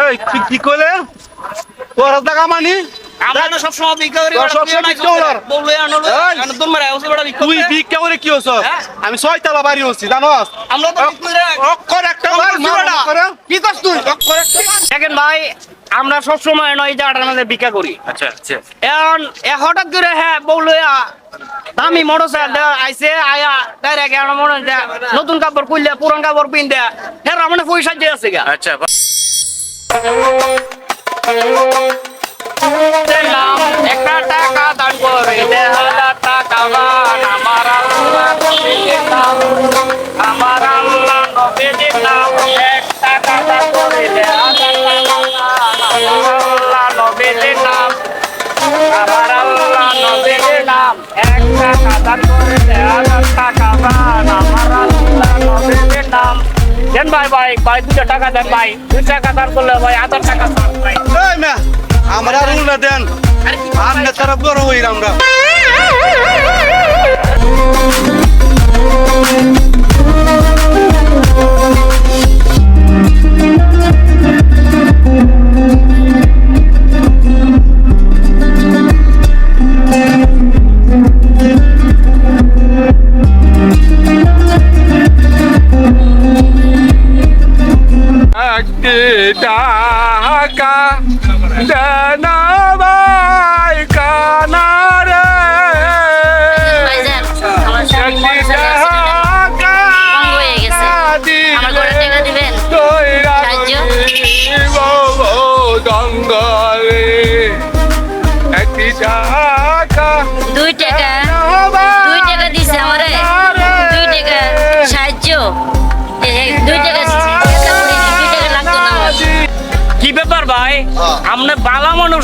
এই তুই কি কইলে? টাকা মানি? আমরা তো সবসময় ভিক্ষা করি ভিক্ষা করার। বললে তোর মারা ওসে বড় ভিক্ষা তুই করে। ভিক্ষা করে কি হছ হ্যাঁ? আমি ছয়তলা বাড়ি হচ্ছি জানোস? আমরা তো অক্ষর একটা মার মার কি করছ তুই? অক্ষর একটা দেখেন ভাই আমরা সব সময় নয় মধ্যে ভিক্ষা করি। আচ্ছা আচ্ছা। এখন এ হঠাৎ করে হ্যাঁ বলল দামি মোটরসাইকেল দেওয়া আইসে আয়া ডাইরেক্ট মনে নতুন কাপড় কুইলে পুরান কাপড় পিনতে হ্যাঁ মানে পয়সা যে আছে আচ্ছা একটা টাকা করে দে হাজার টাকা বান নবীজির নাম আমার আল্লাহ নবীজির নাম এক টাকা দান করে দে হাজার টাকা আমার আল্লাহ বান দেন ভাই ভাই ভাই দুটো টাকা দেন ভাই। দুই টাকা দান করলে ভাই হাজার টাকা আমরা রুল না দেন। আমরা তারা বড় হই আমরা একটি টাকা দেন ভাই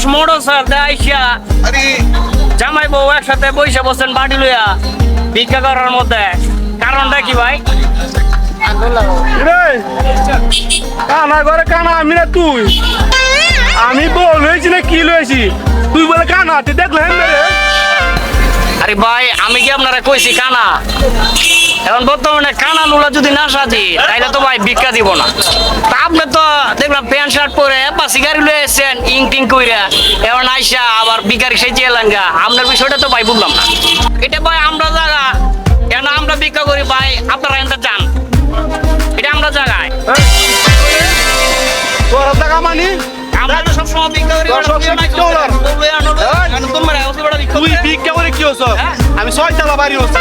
মানুষ মোড়ো স্যার আইসা। আরে। জামাই বউ একসাথে বইসা বসেন বাড়ি লইয়া ভিক্ষা করার মধ্যে। কারণটা কি ভাই? রে কানা করে কানা আমি না তুই। আমি বল হয়েছি না কি লয়েছি তুই বলে কানা তুই দেখলে আরে ভাই আমি কি আপনারা কইছি কানা? এখন বর্তমানে কানা নুলা যদি না সাজি তাইলে তো ভাই ভিক্ষা দিব না। তা আপনি তো গাড়ি লয়ে এসেছেন ইং টিং কইরা। এখন আইসা আবার ভিকারি সেজে এলেন গা আপনার বিষয়টা তো ভাই বুঝলাম না। এটা ভাই আমরা জায়গা কেন আমরা ভিক্ষা করি ভাই? আপনারা এনতে যান এটা আমরা জায়গায় তোর মানি? আমরা তো করি সবসময় ভিক্ষা করার। এই। তোমার তুই করে। করে কি? আমি ছয়তলা বাড়ি হচ্ছি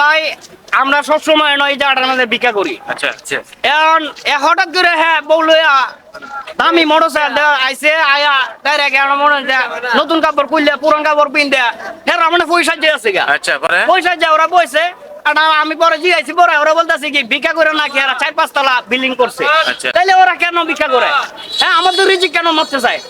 ভাই না আমরা সব সময় নয় জায়গাটার মধ্যে ভিক্ষা করি। আচ্ছা আচ্ছা। এখন হঠাৎ করে হ্যাঁ বলল দামি মোটরসাইকেল আইসে আয়া ডাইরেক্ট মনে যে নতুন কাপড় পুরান কাপড় হ্যাঁ মানে পয়সা যে আছে আচ্ছা পরে? পয়সা যে ওরা বইছে আমি পরে জিগাইছি পরে ওরা বলতেছে কি ভিক্ষা করে নাকি এরা চার পাঁচ তলা বিল্ডিং করছে। আচ্ছা। তাইলে ওরা কেন ভিক্ষা করে? হ্যাঁ আমাদের রিজিক কেন মারতে চায়?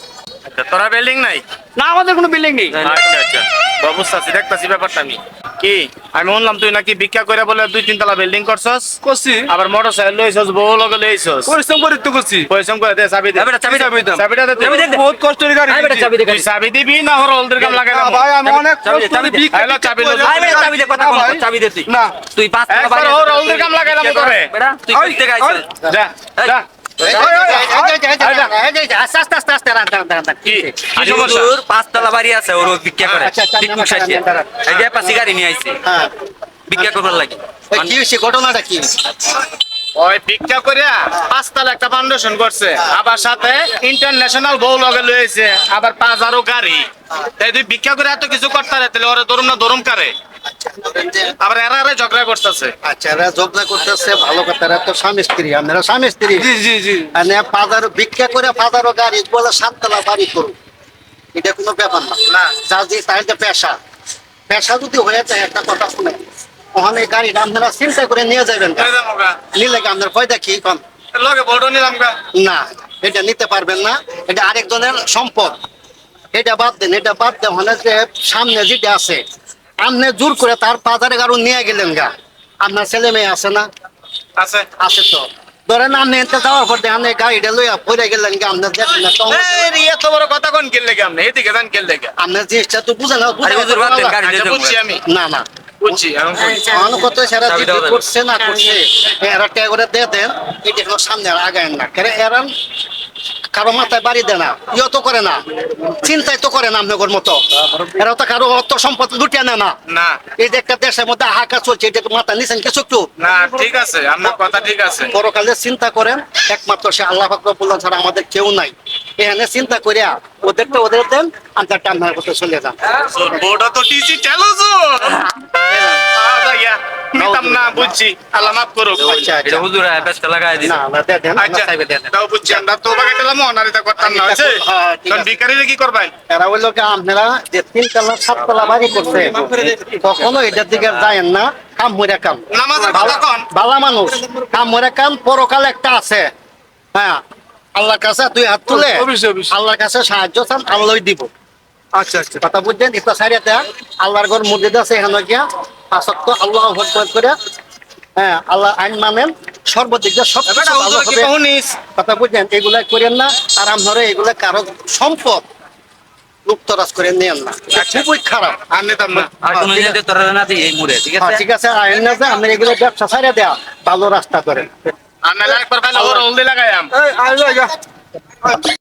আচ্ছা তোরা বিল্ডিং নাই? না আমাদের কোনো বিল্ডিং নেই। আচ্ছা আচ্ছা। অবস্থা আছে দেখতাছি ব্যাপারটা আমি। কি আমি শুনলাম তুই নাকি ভিক্ষা করে বলে দুই তিন তলা বিল্ডিং করছস? করছি। আবার মোটর সাইকেল লইছস বউ লগে লইছস? পরিশ্রম করে তো করছি। পয়সম করে দে চাবি দে। চাবিটা, চাবি দাও। চাবিটা দে চাবি দে, দে। বহুত কষ্টের গাড়ি। আরে বেটা, চাবি দে তুই চাবি দিবি না হর হলদের কাম লাগাই না ভাই আমি অনেক চাবি দে, কষ্ট চাবি করে দে। ভিক্ষা আইলো, চাবি করে- লইছো। বেটা, চাবি দে, কথা না বল, চাবি দে তুই। না। তুই পাঁচ টাকা একবার হর আছে, হলদের কাম লাগাইলাম করে বেটা, তুই ওই। আইছিস? যা যা। পাঁচতলা বাড়ি আছে ওর ও ভিক্ষা করে আচ্ছা, আচ্ছা, আচ্ছা। আচ্ছা, আচ্ছা। পাশে গাড়ি নিয়ে আইছে হ্যাঁ ভিক্ষা করবার লাগে কি হয়েছে ঘটনাটা কি ওই ভিক্ষা করিয়া পাঁচতলা একটা ফাউন্ডেশন করছে। আবার সাথে ইন্টারন্যাশনাল বউ লগে লইছে আবার পাঁচ আরও গাড়ি তাই তুই ভিক্ষা করে এত কিছু করতে তাহলে ওরে ধরুম না ধরুম কারে? আবার এরা এরা ঝগড়া করতেছে। আচ্ছা এরা করতেছে ভালো কথা এরা তো স্বামী স্ত্রী আপনারা স্বামী স্ত্রী। জি জি জি। মানে ভিক্ষা করে গাড়ি বলে সাততলা বাড়ি করুন এটা কোনো ব্যাপার না। না। যা যে তাই পেশা। পেশা যদি হয়ে যায় একটা কথা শুনে। ওখানে এই গাড়িটা আপনারা চিন্তা করে নিয়ে যাবেন নিলে আপনার কি কম। না এটা নিতে পারবেন না। এটা আরেকজনের সম্পদ। এটা বাদ দেন এটা বাদ দেন। ওখানে যে সামনে যেটা আছে আপনি জোর করে তার বাজারে কারও নিয়ে গেলেন গা। আপনার ছেলে মেয়ে আছে না? আছে। আছে তো। ধরেন আপনি এতে যাওয়ার পর দেখেন গাড়িটা লইয়া পড়ে গেলেন গা। আপনার দেখেন না এত বড় কথা কোন কেলে গে আপনি? এদিকে যান কেলে গে। আপনার জিনিসটা তো না গাড়ি আচ্ছা। আমি। না না। বুঝছি এখন কত সেরা জিজ্ঞেস করছে না করছে এরা ট্যাগ দিয়ে দেন এটা কোনো সামনে আগায় না। কেন এরা কারও মাথায় বাড়ি দেয় না ইয়ে তো করে না চিন্তাই তো করে না মতো। এরা তো কারও অর্থ সম্পদ লুটিয়ে নেয় না। না। এই যে একটা দেশের মধ্যে হাহাকার চলছে এটা মাথা নিছেন কিছু একটু? না ঠিক আছে আপনার কথা ঠিক আছে। পরকালে চিন্তা করেন একমাত্র সে আল্লাহ ফাকরুল্লাহ ছাড়া আমাদের কেউ নাই। এখানে চিন্তা করিয়া ওদেরটা ওদের দেন আমরা টান্নার করতে চলে যান। বোর্ড তো টিসি চালু তো নিতাম না বুঝছি। আল্লাহ মাফ করুক। আচ্ছা এটা আচ্ছা হুজুর ব্যস্ত লাগাই দিন না না দেন আচ্ছা তাও বুঝছি আমরা তো বাগাই অনারিতা করতাম না হয়েছে? হ্যাঁ, কারণ। কি করবেন এরা আপনারা যে বাড়ি করছে কখনো এটার দিকে যায়েন না কাম মরে কাম। নামাজের কথা বালা- কন। বালা মানুষ কাম মরে কাম পরকাল একটা আছে। হ্যাঁ আল্লাহর কাছে দুই হাত তুলে। আল্লাহর কাছে সাহায্য চান আল্লাহ দিব। আচ্ছা আচ্ছা। কথা বুঝছেন? সারিয়াতে আল্লাহর ঘর মসজিদ আছে এখানে গিয়া আসক্ত আল্লাহ ভোট করে হ্যাঁ আল্লাহ আইন মানেন সর্বদিক দিয়ে সব কথা বুঝছেন? এগুলা করেন না আর আপনারা এগুলা কারও সম্পদ লুপ্তরাজ করে নেন না। আচ্ছা। খুবই খারাপ। আর নিতাম না। আর কোন যেতে তোরা না দিই এই মুড়ে ঠিক হ্যাঁ, আছে ঠিক আছে। আইন না যে আপনি এগুলো ব্যবসা ছাড়িয়ে দেয়া ভালো রাস্তা করেন নাহলে একবার খাইলে ওর হলদি লাগাইয়াম এই